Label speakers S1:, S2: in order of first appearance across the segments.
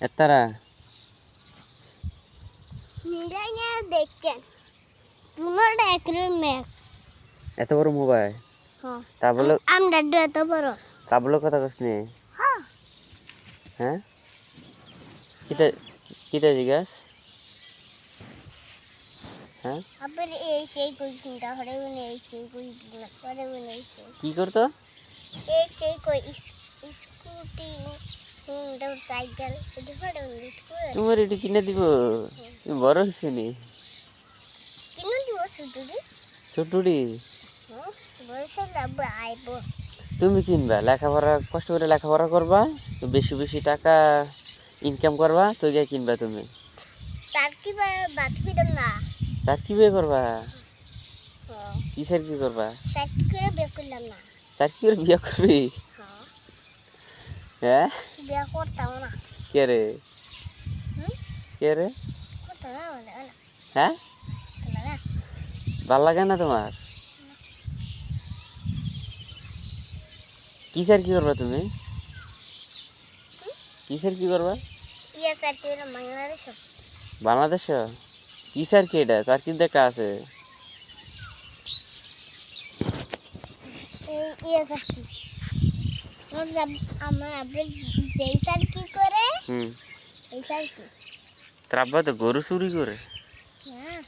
S1: এতারা
S2: নিরাইয়া দেখেন তোমার একরে ম্যাক
S1: এত বড় মোবাইল
S2: হ্যাঁ
S1: তা বলে
S2: আমরা এত বড়
S1: তা বলে কথা কস নি
S2: হ্যাঁ
S1: হ্যাঁ কিতা কিতা জিজ্ঞাস হ্যাঁ
S2: আবার এই সেই কই কিনটা হরে এই সেই কই হরে এই সেই
S1: কি করতো
S2: এই সেই কই স্কুটি হুন্ডা সাইকেল এটা হরে বনে করে
S1: তোমার এটি কিনে দিব? তুমি বড় হয়েছে নি
S2: দিব সুদুরি
S1: ছোটুরি
S2: বয়সে লাভ আইব।
S1: তুমি কিনবা? লেখাপড়া কষ্ট করে লেখাপড়া করবা? বেশি বেশি টাকা ইনকাম করবা? তো গিয়ে কিনবা তুমি।
S2: তার কি
S1: বিয়ে করবা? কি চাকরি করবা?
S2: সাইকেল করে বের করলাম না।
S1: চাকরি করে বিয়ে করবি?
S2: হ্যাঁ? করতাম না।
S1: কে রে? কে রে? হ্যাঁ? ভালো লাগে না তোমার? কি কিসের কি করবা তুমি? কিসের কি করবা?
S2: ইয়ে স্যার কি বাংলাদেশ
S1: বাংলাদেশ কিসের কি এটা? চাকরির দেখা আছে।
S2: এই ইয়ে স্যার কি? আমার আব- যেই স্যার কি করে?
S1: হুম।
S2: এই স্যার কি?
S1: তোর আব্বা তো গরু চুরি করে।
S2: হ্যাঁ।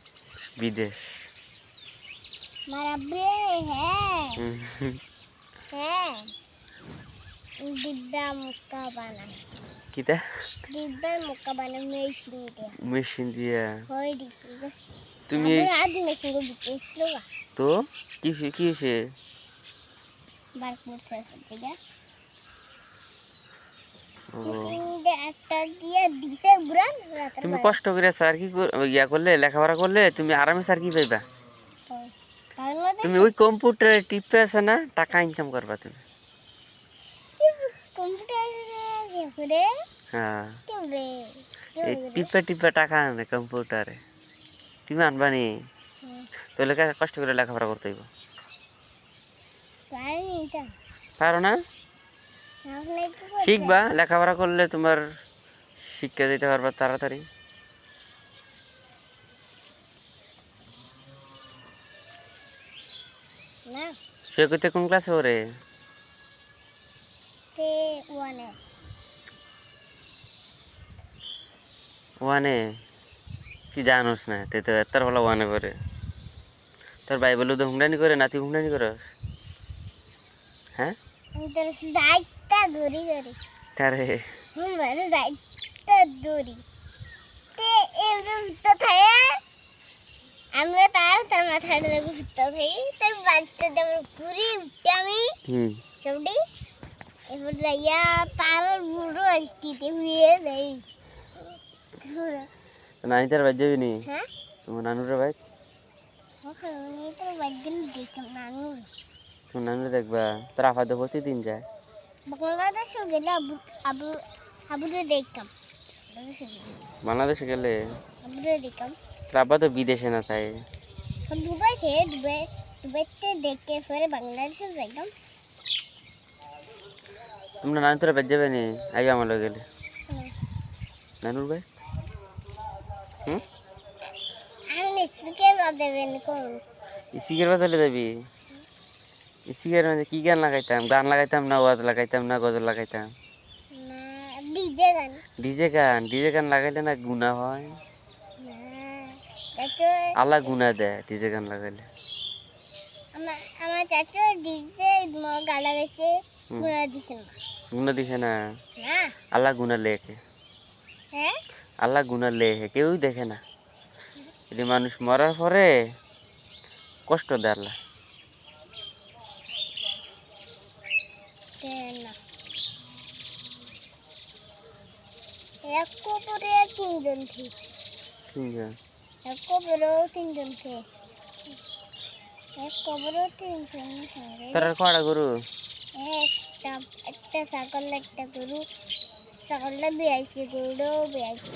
S1: বিদেশ।
S2: আমার আব্বু হ্যাঁ। হ্যাঁ। ডিব্বা মুক্কা বানায়।
S1: কিতা?
S2: ডিব্বার মুক্কা বানায় মেশিন দিয়ে।
S1: মেশিন দিয়া।
S2: হয়
S1: তুমি
S2: আদি মেশিন বিকেছিল
S1: তো কি কি হয়েছে
S2: বার করছে মেশিন দিয়ে একটা দিয়ে দিছে ঘুরান রাতের
S1: তুমি কষ্ট করে স্যার কি ইয়া করলে লেখাপড়া করলে তুমি আরামে স্যার কি পাইবা?
S2: হয়।
S1: তুমি ওই কম্পিউটারে টিপে আছে না টাকা ইনকাম করবা তুমি। হ্যাঁ। টিপে টিপে টাকা আনবে কম্পিউটারে। তুমি আনবা নি? তো লেখা কষ্ট করে লেখাপড়া করতে হইব।
S2: পারি
S1: না? শিখবা লেখাপড়া করলে তোমার শিক্ষা দিতে পারবা তাড়াতাড়ি। সে কোন ক্লাসে ওরে
S2: ওয়ানে
S1: কি জানোস না তে তো এত্তার বলা ওয়ানে পড়ে। তোর ভাই বলে তো হুংডানি করে নাতি হুংডানি করস। হ্যাঁ?
S2: ধরি ধরি
S1: তারে।
S2: হুম মানে দায়িত্বটা ধরি তে এরকম তো থাকে। আমরা তার তার মাথায় দেখব ঘুরতে থাকি। তাই বাঁচতে দেবো পুরি উঠতে আমি।
S1: হুম।
S2: সবটি এরপর যাইয়া তার বুড়ো আসতিতে হয়ে যাই
S1: নানি তার বাইর যাবি নি?
S2: হ্যাঁ?
S1: তোমার নানুরে বাইক
S2: ওখানে তো বাইকগুলো দেখলাম নানু
S1: তোমার দেখবা। তোর আফা তো প্রতিদিন যায়।
S2: বাংলাদেশে গেলে আবু আবু আবুরে দেখতাম।
S1: বাংলাদেশে গেলে?
S2: আবুরে দেখতাম।
S1: আব্বা তো বিদেশে না তাই?
S2: দুবাই থেকে দুবাই দুবাইতে দেখে ফেরে বাংলাদেশে যাইতাম।
S1: তোমরা নানি তোরা বাইর যাবে নি? আগে আমার লগে গেলে। নানুর ভাই হুম?
S2: আর স্পিকার না দেবেন কোন
S1: স্পিকার বাজালে যাবি? স্পিকার মানে কি গান লাগাইতাম? গান লাগাইতাম না ওয়াজ লাগাইতাম না গজল লাগাইতাম?
S2: ডিজে গান।
S1: ডিজে গান? ডিজে গান লাগাইলে না গুণা হয়? আল্লাহ গুণা দেয় ডিজে গান লাগাইলে।
S2: আমার আমার চাচু ডিজে। দিছে না।
S1: দিছে আল্লাহ গুণা লেখে।
S2: হ্যাঁ?
S1: আল্লাহ গুণা লেখে কেউই দেখে না। যদি মানুষ মরার পরে কষ্ট দেয় আল্লাহ
S2: কে না এক কবরে তিনজন ঠিক
S1: তিনজন।
S2: এক কবরেও তিনজন ঠিক এক কবরেও তিনজন
S1: তোর কটা গরু?
S2: একটা একটা ছাগল একটা গরু। ছাগলটা বিয়াইছে গরুটাও বিয়াইছে।